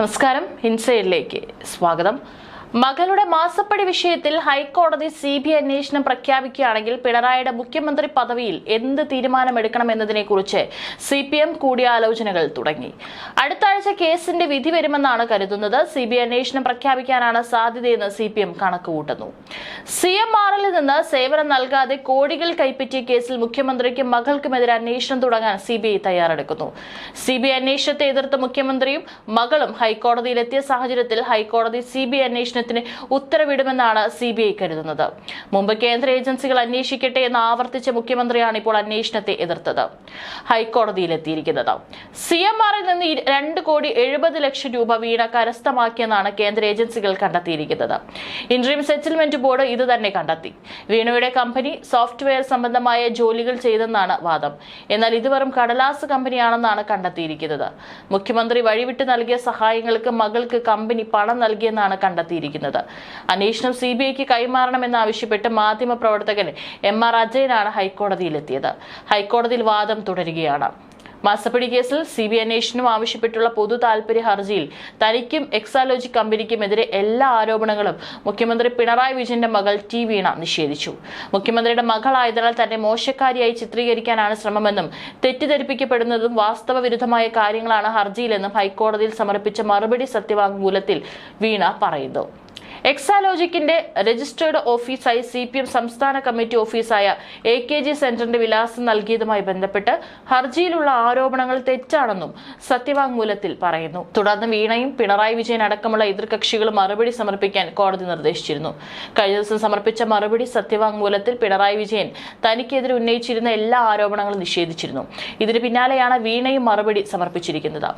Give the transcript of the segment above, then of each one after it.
നമസ്കാരം ഹിൻസയിലേക്ക് സ്വാഗതം. മകളുടെ മാസപ്പടി വിഷയത്തിൽ ഹൈക്കോടതി സി ബി അന്വേഷണം പ്രഖ്യാപിക്കുകയാണെങ്കിൽ പിണറായിയുടെ മുഖ്യമന്ത്രി പദവിയിൽ എന്ത് തീരുമാനമെടുക്കണമെന്നതിനെ കുറിച്ച് സി പി എം കൂടിയാലോചനകൾ തുടങ്ങി. അടുത്ത ആഴ്ച കേസിന്റെ വിധി വരുമെന്നാണ് കരുതുന്നത്. സി ബി അന്വേഷണം പ്രഖ്യാപിക്കാനാണ് സാധ്യതയെന്ന് സി പി എം കണക്കുകൂട്ടുന്നു. സി എം ആറിൽ നിന്ന് സേവനം നൽകാതെ കോടികൾ കൈപ്പറ്റിയ കേസിൽ മുഖ്യമന്ത്രിക്കും മകൾക്കുമെതിരെ അന്വേഷണം തുടങ്ങാൻ സി ബി ഐ തയ്യാറെടുക്കുന്നു. സി ബി അന്വേഷണത്തെ എതിർത്ത് മുഖ്യമന്ത്രിയും മകളും ഹൈക്കോടതിയിലെത്തിയ സാഹചര്യത്തിൽ ഹൈക്കോടതി സി ബി ഐ അന്വേഷണത്തിന് ഉത്തരവിടുമെന്നാണ് സി ബി ഐ കരുതുന്നത്. മുമ്പ് കേന്ദ്ര ഏജൻസികൾ അന്വേഷിക്കട്ടെ എന്ന് ആവർത്തിച്ച മുഖ്യമന്ത്രിയാണ് ഇപ്പോൾ അന്വേഷണത്തെ എതിർത്തത്. ഹൈക്കോടതിയിലെത്തിയിരിക്കുന്നത്. സി എം ആറിൽ നിന്ന് രണ്ട് കോടി എഴുപത് ലക്ഷം രൂപ വീണ കരസ്ഥമാക്കിയെന്നാണ് കേന്ദ്ര ഏജൻസികൾ കണ്ടെത്തിയിരിക്കുന്നത്. ഇൻട്രീം സെറ്റിൽമെന്റ് ബോർഡ് ഇത് തന്നെ കണ്ടെത്തി. വീണയുടെ കമ്പനി സോഫ്റ്റ്വെയർ സംബന്ധമായ ജോലികൾ ചെയ്തെന്നാണ് വാദം. എന്നാൽ ഇത് വെറും കടലാസ് കമ്പനിയാണെന്നാണ് കണ്ടെത്തിയിരിക്കുന്നത്. മുഖ്യമന്ത്രി വഴിവിട്ട് നൽകിയ സഹായങ്ങൾക്ക് മകൾക്ക് കമ്പനി പണം നൽകിയെന്നാണ് കണ്ടെത്തിയിരിക്കുന്നത്. അന്വേഷണം സി ബി ഐക്ക് കൈമാറണമെന്നാവശ്യപ്പെട്ട് മാധ്യമപ്രവർത്തകൻ എം ആർ അജയനാണ് ഹൈക്കോടതിയിലെത്തിയത്. ഹൈക്കോടതിയിൽ വാദം തുടരുകയാണ്. മാസപ്പടി കേസിൽ സി ബി അന്വേഷണം ആവശ്യപ്പെട്ടുള്ള പൊതു താൽപര്യ ഹർജിയിൽ തനിക്കും എക്സാലോജി കമ്പനിക്കുമെതിരെ എല്ലാ ആരോപണങ്ങളും മുഖ്യമന്ത്രി പിണറായി വിജയന്റെ മകൾ ടി വീണ നിഷേധിച്ചു. മുഖ്യമന്ത്രിയുടെ മകളായതിനാൽ തന്നെ മോശക്കാരിയായി ചിത്രീകരിക്കാനാണ് ശ്രമമെന്നും തെറ്റിദ്ധരിപ്പിക്കപ്പെടുന്നതും വാസ്തവ വിരുദ്ധമായ കാര്യങ്ങളാണ് ഹർജിയിലെന്നും ഹൈക്കോടതിയിൽ സമർപ്പിച്ച മറുപടി സത്യവാങ്മൂലത്തിൽ വീണ പറയുന്നു. എക്സാലോജിക്കിന്റെ രജിസ്റ്റേർഡ് ഓഫീസായി സി പി എം സംസ്ഥാന കമ്മിറ്റി ഓഫീസായ എ കെ ജി സെന്ററിന്റെ വിലാസം നൽകിയതുമായി ബന്ധപ്പെട്ട് ഹർജിയിലുള്ള ആരോപണങ്ങൾ തെറ്റാണെന്നും സത്യവാങ്മൂലത്തിൽ പറയുന്നു. തുടർന്ന് വീണയും പിണറായി വിജയൻ അടക്കമുള്ള എതിർകക്ഷികളും മറുപടി സമർപ്പിക്കാൻ കോടതി നിർദ്ദേശിച്ചിരുന്നു. കഴിഞ്ഞ ദിവസം സമർപ്പിച്ച മറുപടി സത്യവാങ്മൂലത്തിൽ പിണറായി വിജയൻ തനിക്കെതിരെ ഉന്നയിച്ചിരുന്ന എല്ലാ ആരോപണങ്ങളും നിഷേധിച്ചിരുന്നു. ഇതിന് പിന്നാലെയാണ് വീണയും മറുപടി സമർപ്പിച്ചിരിക്കുന്നത്.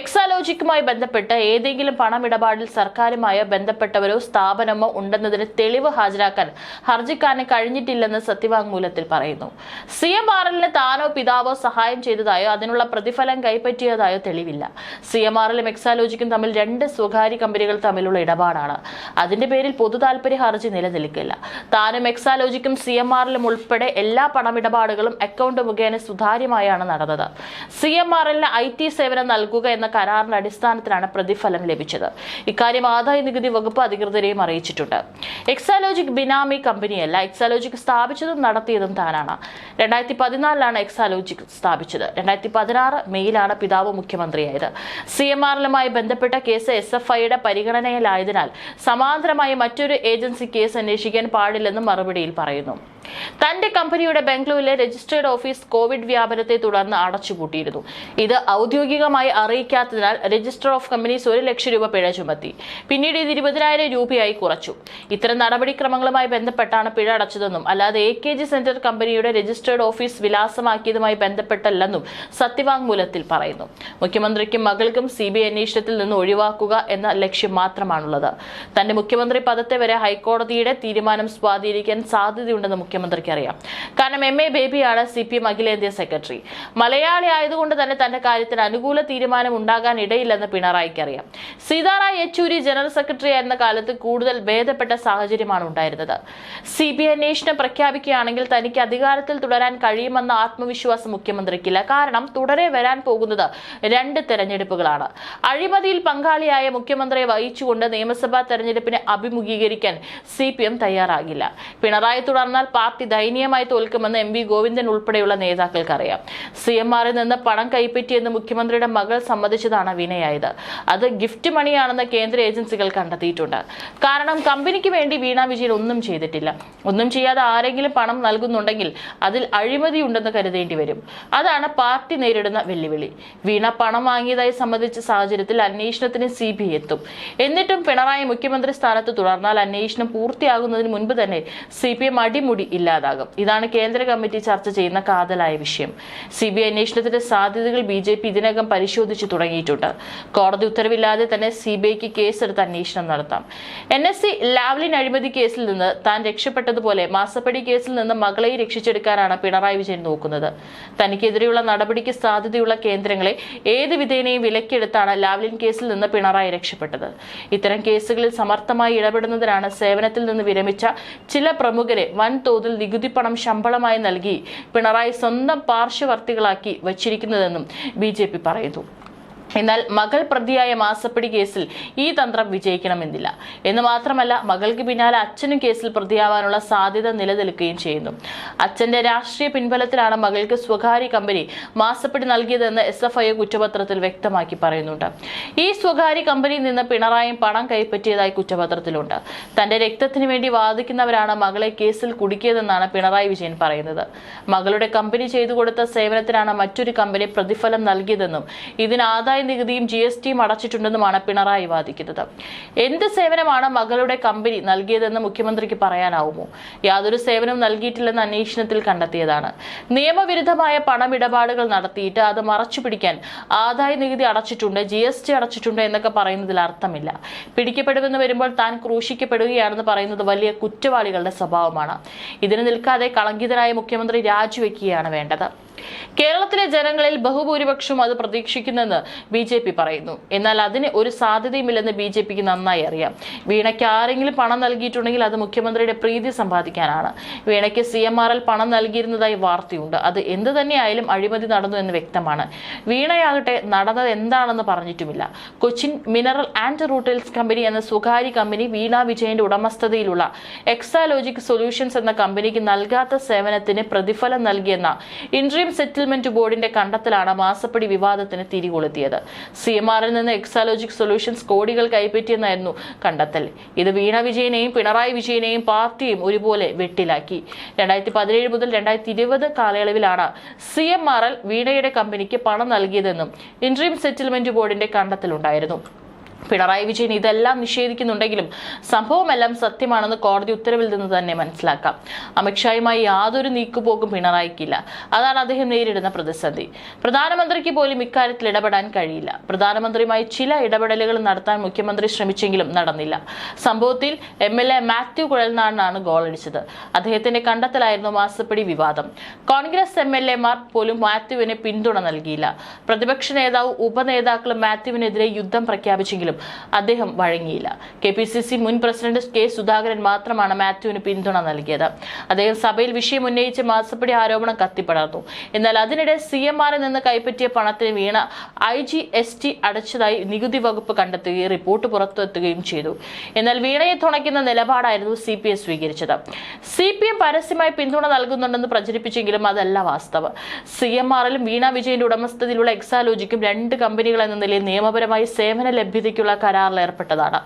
എക്സാലോജിക്കുമായി ബന്ധപ്പെട്ട് ഏതെങ്കിലും പണമിടപാടിൽ സർക്കാരുമായി ബന്ധപ്പെട്ടവരോ സ്ഥാപനമോ ഉണ്ടെന്നതിന് തെളിവ് ഹാജരാക്കാൻ ഹർജിക്കാരന് കഴിഞ്ഞിട്ടില്ലെന്ന് സത്യവാങ്മൂലത്തിൽ പറയുന്നു. സി എം ആർ എല്ലിന് താനോ പിതാവോ സഹായം ചെയ്തതായോ അതിനുള്ള പ്രതിഫലം കൈപ്പറ്റിയതായോ തെളിവില്ല. സി എം ആർ എല്ലും എക്സാലോജിക്കും തമ്മിൽ രണ്ട് സ്വകാര്യ കമ്പനികൾ തമ്മിലുള്ള ഇടപാടാണ്. അതിന്റെ പേരിൽ പൊതു താൽപര്യ ഹർജി നിലനിൽക്കില്ല. താനും എക്സാലോജിക്കും സി എം ആറിലും ഉൾപ്പെടെ എല്ലാ പണമിടപാടുകളും അക്കൗണ്ട് മുഖേന സുതാര്യമായാണ് നടന്നത്. സി എം ആർ എല്ലിന് ഐ ടി സേവനം നൽകുക എന്ന കരാറിന്റെ അടിസ്ഥാനത്തിലാണ് പ്രതിഫലം ലഭിച്ചത്. ഇക്കാര്യം ആദായ നികുതി വകുപ്പ് അധികൃതരെയും അറിയിച്ചിട്ടുണ്ട്. എക്സാലോജിക് ബിനാമി കമ്പനിയല്ല എക്സാലോജിക് സ്ഥാപിച്ചതും നടത്തിയതും താനാണ്. രണ്ടായിരത്തി പതിനാലിലാണ് എക്സാലോജിക് സ്ഥാപിച്ചത്. രണ്ടായിരത്തി പതിനാറ് മെയ്യിലാണ് പിതാവ് മുഖ്യമന്ത്രിയായത്. സി എം ആറിലുമായി ബന്ധപ്പെട്ട കേസ് എസ് എഫ് ഐയുടെ പരിഗണനയിലായതിനാൽ സമാന്തരമായി മറ്റൊരു ഏജൻസി കേസ് അന്വേഷിക്കാൻ പാടില്ലെന്നും മറുപടിയിൽ പറയുന്നു. തന്റെ കമ്പനിയുടെ ബംഗളൂരിലെ രജിസ്ട്രേഡ് ഓഫീസ് കോവിഡ് വ്യാപനത്തെ തുടർന്ന് അടച്ചുപൂട്ടിയിരുന്നു. ഇത് ഔദ്യോഗികമായി അറിയിക്കാത്തതിനാൽ രജിസ്റ്റർ ഓഫ് കമ്പനീസ് ഒരു ലക്ഷം രൂപ പിഴ ചുമത്തി. പിന്നീട് ഇത് ഇരുപതിനായിരം രൂപയായി കുറച്ചു. ഇത്തരം നടപടിക്രമങ്ങളുമായി ബന്ധപ്പെട്ടാണ് പിഴ അടച്ചതെന്നും അല്ലാതെ എ കെ ജി സെന്റർ കമ്പനിയുടെ രജിസ്ട്രേഡ് ഓഫീസ് വിലാസമാക്കിയതുമായി ബന്ധപ്പെട്ടല്ലെന്നും സത്യവാങ്മൂലത്തിൽ പറയുന്നു. മുഖ്യമന്ത്രിക്കും മകൾക്കും സി ബി ഐ അന്വേഷണത്തിൽ നിന്ന് ഒഴിവാക്കുക എന്ന ലക്ഷ്യം മാത്രമാണുള്ളത്. തന്റെ മുഖ്യമന്ത്രി പദത്തെ വരെ ഹൈക്കോടതിയുടെ തീരുമാനം സ്വാധീനിക്കാൻ സാധ്യതയുണ്ടെന്ന് മുഖ്യമന്ത്രിക്ക് അറിയാം. കാരണം എം എ ബേബിയാണ് സി പി എം അഖിലേന്ത്യാ സെക്രട്ടറി. മലയാളി ആയതുകൊണ്ട് തന്നെ തന്റെ കാര്യത്തിൽ അനുകൂല തീരുമാനം ഉണ്ടാകാൻ ഇടയില്ലെന്ന് പിണറായിക്ക് അറിയാം. സീതാറാം യെച്ചൂരി ജനറൽ സെക്രട്ടറി ആയിരുന്ന കാലത്ത് കൂടുതൽ ഭേദപ്പെട്ട സാഹചര്യമാണ് ഉണ്ടായിരുന്നത്. സി ബി അന്വേഷണം പ്രഖ്യാപിക്കുകയാണെങ്കിൽ തനിക്ക് അധികാരത്തിൽ തുടരാൻ കഴിയുമെന്ന ആത്മവിശ്വാസം മുഖ്യമന്ത്രിക്കില്ല. കാരണം തുടരെ വരാൻ പോകുന്നത് രണ്ട് തെരഞ്ഞെടുപ്പുകളാണ്. അഴിമതിയിൽ പങ്കാളിയായ മുഖ്യമന്ത്രിയെ വഹിച്ചുകൊണ്ട് നിയമസഭാ തെരഞ്ഞെടുപ്പിനെ അഭിമുഖീകരിക്കാൻ സി പി എം തയ്യാറാകില്ല. പിണറായി തുടർന്നാൽ പാർട്ടി ദയനീയമായി തോൽക്കുമെന്ന് എം വി ഗോവിന്ദൻ ഉൾപ്പെടെയുള്ള നേതാക്കൾക്കറിയാം. സി എം ആറിൽ നിന്ന് പണം കൈപ്പറ്റിയെന്ന് മുഖ്യമന്ത്രിയുടെ മകൾ സമ്മതിച്ചതാണ് വിനയായത്. അത് ഗിഫ്റ്റ് മണിയാണെന്ന് കേന്ദ്ര ഏജൻസികൾ കണ്ടെത്തിയിട്ടുണ്ട്. കാരണം കമ്പനിക്ക് വേണ്ടി വീണ വിജയൻ ഒന്നും ചെയ്തിട്ടില്ല. ഒന്നും ചെയ്യാതെ ആരെങ്കിലും പണം നൽകുന്നുണ്ടെങ്കിൽ അതിൽ അഴിമതി ഉണ്ടെന്ന് കരുതേണ്ടി വരും. അതാണ് പാർട്ടി നേരിടുന്ന വെല്ലുവിളി. വീണ പണം വാങ്ങിയതായി സംബന്ധിച്ച സാഹചര്യത്തിൽ അന്വേഷണത്തിന് സി ബി എത്തും. എന്നിട്ടും പിണറായി മുഖ്യമന്ത്രി സ്ഥാനത്ത് തുടർന്നാൽ അന്വേഷണം പൂർത്തിയാകുന്നതിന് മുൻപ് തന്നെ സി പി എം അടിമുടി ഇല്ലാതാകും. ഇതാണ് കേന്ദ്ര കമ്മിറ്റി ചർച്ച ചെയ്യുന്ന കാതലായ വിഷയം. സി ബി ഐ അന്വേഷണത്തിന്റെ സാധ്യതകൾ ബി ജെ പി ഇതിനകം പരിശോധിച്ചു തുടങ്ങിയിട്ടുണ്ട്. കോടതി ഉത്തരവില്ലാതെ തന്നെ സി ബി ഐക്ക് കേസെടുത്ത് അന്വേഷണം നടത്താം. എൻ എസ് സി ലാവ്ലിൻ അഴിമതി കേസിൽ നിന്ന് താൻ രക്ഷപ്പെട്ടതുപോലെ മാസപ്പടി കേസിൽ നിന്ന് മകളെ രക്ഷിച്ചെടുക്കാനാണ് പിണറായി വിജയൻ നോക്കുന്നത്. തനിക്കെതിരെയുള്ള നടപടിക്ക് സാധ്യതയുള്ള കേന്ദ്രങ്ങളെ ഏത് വിധേനയും വിലക്കെടുത്താണ് ലാവ്ലിൻ കേസിൽ നിന്ന് പിണറായി രക്ഷപ്പെട്ടത്. ഇത്തരം കേസുകളിൽ സമർത്ഥമായി ഇടപെടുന്നതിനാണ് സേവനത്തിൽ നിന്ന് വിരമിച്ച ചില പ്രമുഖരെ വൻതോതിൽ നികുതി പണം ശമ്പളമായി നൽകി പിണറായി സ്വന്തം പാർശ്വവർത്തികളാക്കി വച്ചിരിക്കുന്നതെന്നും ബി പറയുന്നു. എന്നാൽ മകൾ പ്രതിയായ മാസപ്പിടി കേസിൽ ഈ തന്ത്രം വിജയിക്കണമെന്നില്ല. എന്ന് മാത്രമല്ല മകൾക്ക് പിന്നാലെ അച്ഛനും കേസിൽ പ്രതിയാവാനുള്ള സാധ്യത നിലനിൽക്കുകയും ചെയ്യുന്നു. അച്ഛന്റെ രാഷ്ട്രീയ പിൻബലത്തിലാണ് മകൾക്ക് സ്വകാര്യ കമ്പനി മാസപ്പിടി നൽകിയതെന്ന് എസ് എഫ് ഐ കുറ്റപത്രത്തിൽ വ്യക്തമാക്കി പറയുന്നുണ്ട്. ഈ സ്വകാര്യ കമ്പനിയിൽ നിന്ന് പിണറായും പണം കൈപ്പറ്റിയതായി കുറ്റപത്രത്തിലുണ്ട്. തന്റെ രക്തത്തിന് വേണ്ടി വാദിക്കുന്നവരാണ് മകളെ കേസിൽ കുടുക്കിയതെന്നാണ് പിണറായി വിജയൻ പറയുന്നത്. മകളുടെ കമ്പനി ചെയ്തു കൊടുത്ത സേവനത്തിനാണ് മറ്റൊരു കമ്പനി പ്രതിഫലം നൽകിയതെന്നും ഇതിന് ആദായ നികുതിയും ജി എസ് ടിയും അടച്ചിട്ടുണ്ടെന്നുമാണ് പിണറായി വാദിക്കുന്നത്. എന്ത് സേവനമാണ് മകളുടെ കമ്പനി നൽകിയതെന്ന് മുഖ്യമന്ത്രിക്ക് പറയാനാവുമോ? യാതൊരു സേവനവും നൽകിയിട്ടില്ലെന്ന് അന്വേഷണത്തിൽ കണ്ടെത്തിയതാണ്. നിയമവിരുദ്ധമായ പണമിടപാടുകൾ നടത്തിയിട്ട് അത് മറച്ചു പിടിക്കാൻ ആദായ നികുതി അടച്ചിട്ടുണ്ട് ജി എസ് ടി അടച്ചിട്ടുണ്ട് എന്നൊക്കെ പറയുന്നതിൽ അർത്ഥമില്ല. പിടിക്കപ്പെടുമെന്ന് വരുമ്പോൾ താൻ ക്രൂശിക്കപ്പെടുകയാണെന്ന് പറയുന്നത് വലിയ കുറ്റവാളികളുടെ സ്വഭാവമാണ്. ഇതിന് നിൽക്കാതെ കളങ്കിതനായ മുഖ്യമന്ത്രി രാജിവെക്കുകയാണ് വേണ്ടത്. കേരളത്തിലെ ജനങ്ങളിൽ ബഹുഭൂരിപക്ഷം അത് പ്രതീക്ഷിക്കുന്നെന്ന് ബി ജെ പി പറയുന്നു. എന്നാൽ അതിന് ഒരു സാധ്യതയുമില്ലെന്ന് ബി ജെ പിക്ക് നന്നായി അറിയാം. വീണയ്ക്ക് ആരെങ്കിലും പണം നൽകിയിട്ടുണ്ടെങ്കിൽ അത് മുഖ്യമന്ത്രിയുടെ പ്രീതി സമ്പാദിക്കാനാണ്. വീണയ്ക്ക് സി എം ആർ എൽ പണം നൽകിയിരുന്നതായി വാർത്തയുണ്ട്. അത് എന്ത് തന്നെയായാലും അഴിമതി നടന്നു എന്ന് വ്യക്തമാണ്. വീണയാകട്ടെ നടന്നത് എന്താണെന്ന് പറഞ്ഞിട്ടുമില്ല. Cochin mineral and rutiles company എന്ന സ്വകാര്യ കമ്പനി വീണ വിജയന്റെ ഉടമസ്ഥതയിലുള്ള എക്സാലോജിക് സൊല്യൂഷൻസ് എന്ന കമ്പനിക്ക് നൽകാത്ത സേവനത്തിന് പ്രതിഫലം നൽകിയെന്ന ഇൻട്രീം സെറ്റിൽമെന്റ് ബോർഡിന്റെ കണ്ടെത്തലാണ് മാസപ്പടി വിവാദത്തിന് തിരികൊളുത്തിയത്. സി എം ആറിൽ നിന്ന് എക്സാലോജിക് സൊല്യൂഷൻസ് കോടികൾ കൈപ്പറ്റിയെന്നായിരുന്നു കണ്ടെത്തൽ. ഇത് വീണ വിജയനെയും പിണറായി വിജയനെയും പാർട്ടിയും ഒരുപോലെ വെട്ടിലാക്കി. രണ്ടായിരത്തി പതിനേഴ് മുതൽ രണ്ടായിരത്തി ഇരുപത് കാലയളവിലാണ് സി എം ആർ എൽ വീണയുടെ കമ്പനിക്ക് പണം നൽകിയതെന്നും ഇൻട്രീം സെറ്റിൽമെന്റ് ബോർഡിന്റെ കണ്ടെത്തലുണ്ടായിരുന്നു. പിണറായി വിജയൻ ഇതെല്ലാം നിഷേധിക്കുന്നുണ്ടെങ്കിലും സംഭവമെല്ലാം സത്യമാണെന്ന് കോടതി ഉത്തരവിൽ നിന്ന് തന്നെ മനസ്സിലാക്കാം. അമിത്ഷായുമായി യാതൊരു നീക്കുപോക്കും പിണറായിക്കില്ല. അതാണ് അദ്ദേഹം നേരിടുന്ന പ്രതിസന്ധി. പ്രധാനമന്ത്രിക്ക് പോലും ഇക്കാര്യത്തിൽ ഇടപെടാൻ കഴിയില്ല. പ്രധാനമന്ത്രിയുമായി ചില ഇടപെടലുകൾ നടത്താൻ മുഖ്യമന്ത്രി ശ്രമിച്ചെങ്കിലും നടന്നില്ല. സംഭവത്തിൽ എം എൽ എ മാത്യു കുഴൽനാടിനാണ് ഗോളടിച്ചത്. അദ്ദേഹത്തിന്റെ കണ്ടെത്തലായിരുന്നു മാസപ്പടി വിവാദം. കോൺഗ്രസ് എം എൽ എമാർ പോലും മാത്യുവിന് പിന്തുണ നൽകിയില്ല. പ്രതിപക്ഷ നേതാവ് ഉപനേതാക്കളും മാത്യുവിനെതിരെ യുദ്ധം പ്രഖ്യാപിച്ചെങ്കിലും അദ്ദേഹം വഴങ്ങിയില്ല. കെ പി സി സി മുൻ പ്രസിഡന്റ് കെ സുധാകരൻ മാത്രമാണ് മാത്യുവിന് പിന്തുണ നൽകിയത്. അദ്ദേഹം സഭയിൽ വിഷയം ഉന്നയിച്ച് മാസപ്പടി ആരോപണം കത്തിപ്പടർന്നു. എന്നാൽ അതിനിടെ സി എം നിന്ന് കൈപ്പറ്റിയ പണത്തിന് Veena I G S T അടച്ചതായി നികുതി വകുപ്പ് കണ്ടെത്തുകയും റിപ്പോർട്ട് പുറത്തെത്തുകയും ചെയ്തു. എന്നാൽ വീണയെ തുണയ്ക്കുന്ന നിലപാടായിരുന്നു സി പി എം സ്വീകരിച്ചത്. സി പി എം പരസ്യമായി പിന്തുണ നൽകുന്നുണ്ടെന്ന് പ്രചരിപ്പിച്ചെങ്കിലും അതല്ല വാസ്തവം. സി എം ആറിലും വീണ വിജയന്റെ ഉടമസ്ഥതയിലുള്ള എക്സാലോജിക്കും രണ്ട് കമ്പനികൾ എന്ന നിലയിൽ നിയമപരമായി സേവന ലഭ്യതയ്ക്കുള്ള കരാറിൽ ഏർപ്പെട്ടതാണ്.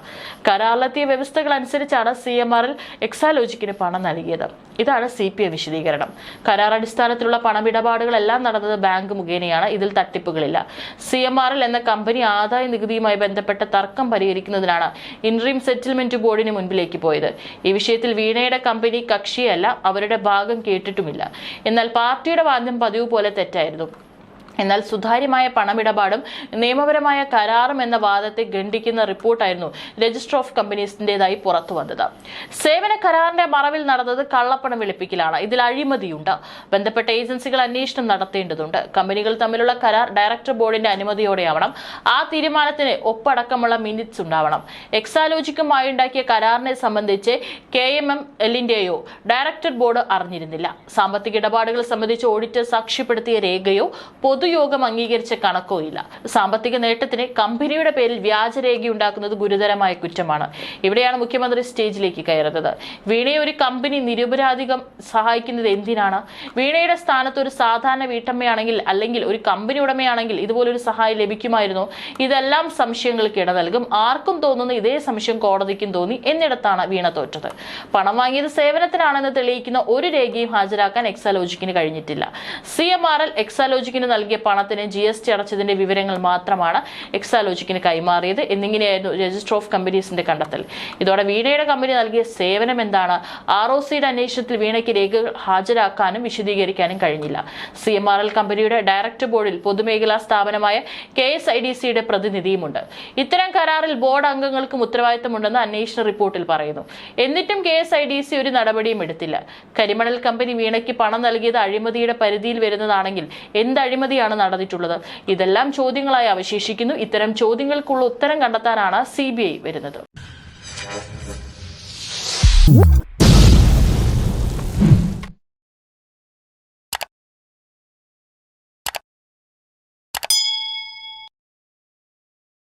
കരാറിലെത്തിയ വ്യവസ്ഥകൾ അനുസരിച്ചാണ് സി എം ആറിൽ എക്സാലോജിക്കിന് പണം നൽകിയത്. ഇതാണ് സി പി എം വിശദീകരണം. കരാർ അടിസ്ഥാനത്തിലുള്ള പണമിടപാടുകളെല്ലാം നടന്നത് ബാങ്ക് മുഖേനയാണ്. ഇതിൽ തട്ടിപ്പുകളില്ല. സി എം ആറിൽ എന്ന കമ്പനി ആദായ നികുതിയുമായി ബന്ധപ്പെട്ട തർക്കം പരിഹരിക്കുന്നതിനാണ് ഇൻട്രീം സെറ്റിൽമെന്റ് ബോർഡിന് മുൻപിലേക്ക് പോയത്. ഈ വിഷയത്തിൽ വീണയുടെ കമ്പനി കക്ഷിയല്ല അവരുടെ ഭാഗം കേട്ടിട്ടുമില്ല. എന്നാൽ പാർട്ടിയുടെ വാദ്യം പതിവ് പോലെ തെറ്റായിരുന്നു. എന്നാൽ സുതാര്യമായ പണമിടപാടും നിയമപരമായ കരാറും എന്ന വാദത്തെ ഖണ്ഡിക്കുന്ന റിപ്പോർട്ടായിരുന്നു രജിസ്റ്റർ ഓഫ് കമ്പനീസിന്റേതായി പുറത്തു വന്നത്. സേവന കരാറിന്റെ മറവിൽ നടന്നത് കള്ളപ്പണം വെളുപ്പിക്കലാണ്. ഇതിൽ അഴിമതിയുണ്ട്. ബന്ധപ്പെട്ട ഏജൻസികൾ അന്വേഷണം നടത്തേണ്ടതുണ്ട്. കമ്പനികൾ തമ്മിലുള്ള കരാർ ഡയറക്ടർ ബോർഡിന്റെ അനുമതിയോടെയാവണം. ആ തീരുമാനത്തിന് ഒപ്പടക്കമുള്ള മിനിറ്റ്സ് ഉണ്ടാവണം. എക്സാലോജിക്കുമായി ഉണ്ടാക്കിയ കരാറിനെ സംബന്ധിച്ച് കെ എം എം എല്ലിന്റെയോ ഡയറക്ടർ ബോർഡ് അറിഞ്ഞിരുന്നില്ല. സാമ്പത്തിക ഇടപാടുകൾ സംബന്ധിച്ച് ഓഡിറ്റർ സാക്ഷ്യപ്പെടുത്തിയ രേഖയോ പൊതുയോഗം അംഗീകരിച്ച കണക്കോ ഇല്ല സാമ്പത്തിക നേട്ടത്തിന് കമ്പനിയുടെ പേരിൽ വ്യാജരേഖയുണ്ടാക്കുന്നത് ഗുരുതരമായ കുറ്റമാണ്. ഇവിടെയാണ് മുഖ്യമന്ത്രി സ്റ്റേജിലേക്ക് കയറുന്നത്. വീണയെ ഒരു കമ്പനി നിരപരാധികം സഹായിക്കുന്നത് എന്തിനാണ്? വീണയുടെ സ്ഥാനത്ത് ഒരു സാധാരണ വീട്ടമ്മയാണെങ്കിൽ അല്ലെങ്കിൽ ഒരു കമ്പനി ഉടമയാണെങ്കിൽ ഇതുപോലൊരു സഹായം ലഭിക്കുമായിരുന്നു. ഇതെല്ലാം സംശയങ്ങൾക്ക് ഇട നൽകും. ആർക്കും തോന്നുന്ന ഇതേ സംശയം കോടതിക്കും തോന്നി എന്നിടത്താണ് വീണ തോറ്റത്. പണം വാങ്ങിയത് സേവനത്തിനാണെന്ന് തെളിയിക്കുന്ന ഒരു രേഖയും ഹാജരാക്കാൻ എക്സാലോജിക്കിന് കഴിഞ്ഞിട്ടില്ല. സി എം ആർ എൽ എക്സാലോജിക്കിന് നൽകിയ പണത്തിന് ജി എസ് ടി അടച്ചതിന്റെ വിവരങ്ങൾ മാത്രമാണ് എക്സാലോജിക്കിന് കൈമാറിയത്. എന്നിങ്ങനെയായിരുന്നു രജിസ്റ്റർ ഓഫ് കമ്പനീസിന്റെ കണ്ടെത്തൽ. ഇതോടെ വീണയുടെ കമ്പനി നൽകിയ സേവനം എന്താണ്? ആർ ഒ സിയുടെ അന്വേഷണത്തിൽ വീണയ്ക്ക് രേഖകൾ ഹാജരാക്കാനും വിശദീകരിക്കാനും കഴിഞ്ഞില്ല. സി എം ആർ എൽ കമ്പനിയുടെ ഡയറക്ടർ ബോർഡിൽ പൊതുമേഖലാ സ്ഥാപനമായ കെ എസ് ഐ ഡി സിയുടെ പ്രതിനിധിയുമുണ്ട്. ഇത്തരം കരാറിൽ ബോർഡ് അംഗങ്ങൾക്കും ഉത്തരവാദിത്തമുണ്ടെന്ന് അന്വേഷണ റിപ്പോർട്ടിൽ പറയുന്നു. എന്നിട്ടും K S I D C ഒരു നടപടിയും എടുത്തില്ല. കരിമണൽ കമ്പനി വീണയ്ക്ക് പണം നൽകിയത് അഴിമതിയുടെ പരിധിയിൽ വരുന്നതാണെങ്കിൽ എന്ത് അഴിമതിയാണ് നടന്നിട്ടുള്ളത്. ഇതെല്ലാം ചോദ്യങ്ങളായി അവശേഷിക്കുന്നു. ഇത്തരം ചോദ്യങ്ങൾക്കുള്ള ഉത്തരം കണ്ടെത്താനാണ് സി വരുന്നത്.